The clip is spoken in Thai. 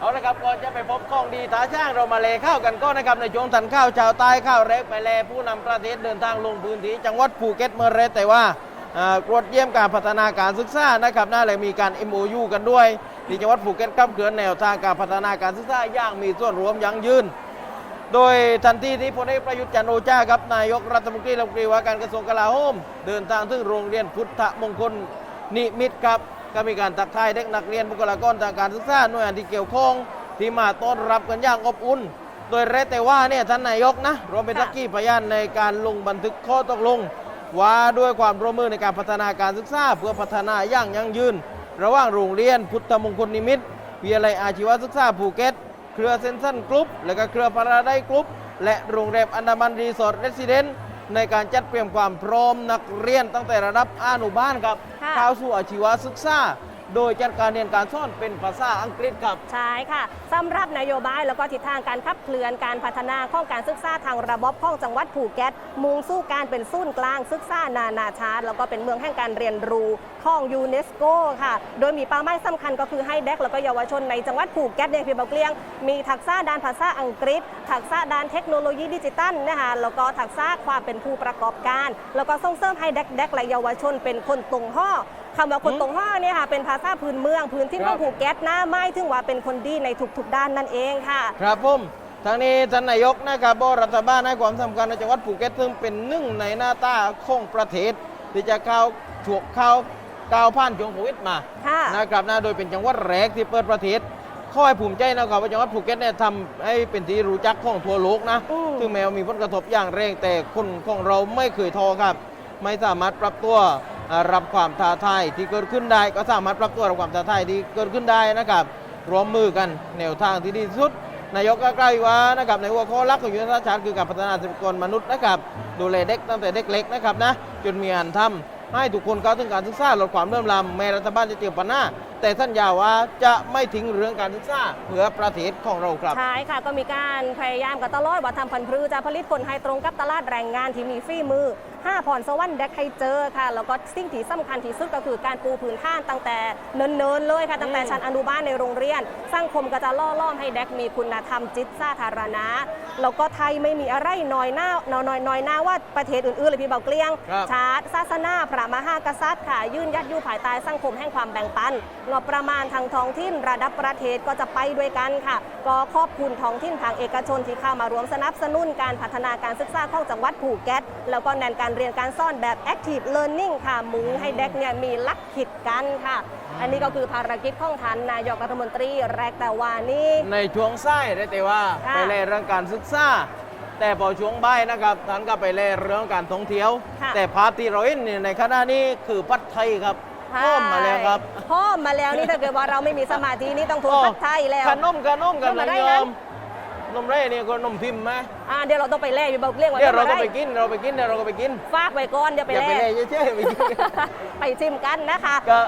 เอาละครับก่อนจะไปพบข้องดีตาช่างเรามาเลข้าวกันก็นะครับในช่วงทันข้าวชาวใต้ข้าวเล็กไปแลผู้นำประเทศเดินทางลงพื้นที่จังหวัดภูเก็ตเมื่อเรแต่ว่าอ่ากรวดเยี่ยมการพัฒนาการศึกษานะครับน่าเลยมีการ MOU กันด้วยที่จังหวัดภูเก็ตกับเกินแนวทางการพัฒนาการศึกษาอย่างมีส่วนร่วมยั่งยืน โดยทันทีที่พลเอกประยุทธ์จันโอชาครับนายกรัฐมนตรีรัฐมนตรีว่าการกระทรวงกลาโหม เดินทางถึงโรงเรียนพุทธมงคลนิมิตรครับ ก็มีการตักทายเด็กนักเรียนบุคลากรทางการศึกษาหน่วยงานที่เกี่ยวข้องที่มาต้อนรับกันอย่างอบอุ่น โดยแรกแต่ว่าเนี่ยท่านนายกนะรวมเป็นทักกี้พยานในการลงบันทึกข้อตกลง ว่าด้วยความร่วมมือในการพัฒนาการศึกษาเพื่อพัฒนาอย่างยั่งยืน ระหว่างโรงเรียนพุทธมงคลนิมิตวิทยาลัยอาชีวศึกษาภูเก็ต เครือเซนซันกรุ๊ปและก็เครือพาราไดกรุ๊ปและโรงแรมอันดามันรีสอร์ทเรสซิเดนต์ ในการจัดเตรียมความพร้อมนักเรียนตั้งแต่ระดับอนุบาลครับค่ะ เข้าสู่อาชีวศึกษา โดยจัดการเรียนการสอนเป็นภาษาอังกฤษครับ ใช่ค่ะสำหรับนโยบายแล้วก็ทิศทางการขับเคลื่อนการพัฒนาข้องการศึกษาทางระบบข้องจังหวัดภูเก็ตมุ่งสู้การเป็นศูนย์กลางศึกษานานาชาติ แล้วก็เป็นเมืองแห่งการเรียนรู้ข้องยูเนสโกค่ะ โดยมีเป้าหมายสำคัญก็คือให้เด็กแล้วก็เยาวชนในจังหวัดภูเก็ตเนี่ยพี่เบเกลียง มีทักษะด้านภาษาอังกฤษ ทักษะด้านเทคโนโลยีดิจิตัลนะคะแล้วก็ทักษะความเป็นผู้ประกอบการ แล้วก็ส่งเสริมให้เด็กๆและเยาวชนเป็นคนตรงห้อ คำว่าคนตรงห้อเนี่ยค่ะเป็นภาษาพื้นเมือง พื้นที่ของภูเก็ตนะไม่ถึงว่าเป็นคนดีในทุกๆด้านนั่นเองค่ะ ครับผมทางนี้ท่านนายกนะครับบอกรัฐบาลให้ความสำคัญในจังหวัดภูเก็ตซึ่งเป็นหนึ่งในหน้าตาของประเทศ ที่จะเข้าถวกเข้าก้าวผ่านช่วงโควิดมาค่ะนะครับนะโดยเป็นจังหวัดแรกที่เปิดประเทศข้อให้ภูมิใจนะครับว่าจังหวัดภูเก็ตเนี่ยทำให้เป็นที่รู้จักของทั่วโลกนะอืมถึงแม้ว่ามีผลกระทบอย่างแรงแต่คนของเราไม่เคยท้อครับ ไม่สามารถปรับตัวอ่า รับความท้าทายที่เกิดขึ้นได้ ก็สามารถปรับตัวรับความท้าทายที่เกิดขึ้นได้นะครับร่วมมือกันแนวทางที่ดีที่สุด นายกก็ใกล้ว่านะครับในหัวข้อหลักของยุทธศาสตร์ชาติคือการพัฒนาทรัพยากรมนุษย์นะครับดูแลเด็กตั้งแต่เด็กเล็กนะครับนะจนมีงานทำให้ทุกคนเข้าถึงการศึกษาลดความเลื่อมล้ำแม้รัฐบาลจะเจอปัญหาแต่สัญญาว่าจะไม่ทิ้งเรื่องการศึกษาเพื่อประเทศของเราครับ ใช่ค่ะ ก็มีการพยายามกันตลอดว่าทำพันธุ์พืชจะผลิตผลให้ตรงกับตลาดแรงงานที่มีฝีมือ ห้าพรสวรรค์เด็กให้เจอค่ะ แล้วก็สิ่งที่สำคัญที่สุดก็คือการปูพื้นฐานตั้งแต่เนินๆเลยค่ะตั้งแต่ชั้นอนุบาลในโรงเรียน สังคมก็จะล่อล่อมให้เด็กมีคุณธรรมจิตสาธารณะแล้วก็ไทยไม่มีอะไรน้อยหน้าน้อยน้อยน้อยหน้าว่าประเทศอื่นๆเลยพี่เบาเกลียงครับชาติศาสนาพระมหากษัตริย์ค่ะ ยื่นยัดอยู่ภายใต้สังคมแห่งความแบ่งปันงบประมาณทางท้องถิ่นระดับประเทศก็จะไปด้วยกันค่ะ ก็ขอบคุณท้องถิ่นทางเอกชนที่เข้ามารวมสนับสนุนการพัฒนาการศึกษาของจังหวัดภูเก็ตแล้วก็แนนการเรียนการสอนแบบ active learning ค่ะมุ่งให้เด็กเนี่ยมีลักขิดกันค่ะ อันนี้ก็คือภารกิจของท่านนายกรัฐมนตรีแรกแต่ว่านี้ในช่วงไส้ได้แต่ว่าค่ะ ไปเล่เรื่องการศึกษาแต่พอช่วงบ่ายนะครับท่านก็ไปเล่เรื่องการท่องเที่ยว ค่ะแต่ภาพที่เราเห็นเนี่ยในขณะนี้คือพัดไทยครับพร้อมมาแล้วครับ พร้อมมาแล้วนี่ถ้าเกิดว่าเราไม่มีสมาธินี่ต้องถูกพัดไทยแล้ว ขนมขนมกันนมนะอะไรโยนะม นมเร่นี่ก็นมพิมพ์ไหมอ่าเดี๋ยวเราต้องไปเล่อยู่เบาเรียกว่าเดี๋ยวเราก็ม่ไปกินเราไปกินเดี๋ยวเราก็ไปกิน ฝากไว้ก่อนเดี๋ยวไปอย่าไปเล่เล่เฉยๆไปกิน ไปชิมกันนะคะ ก็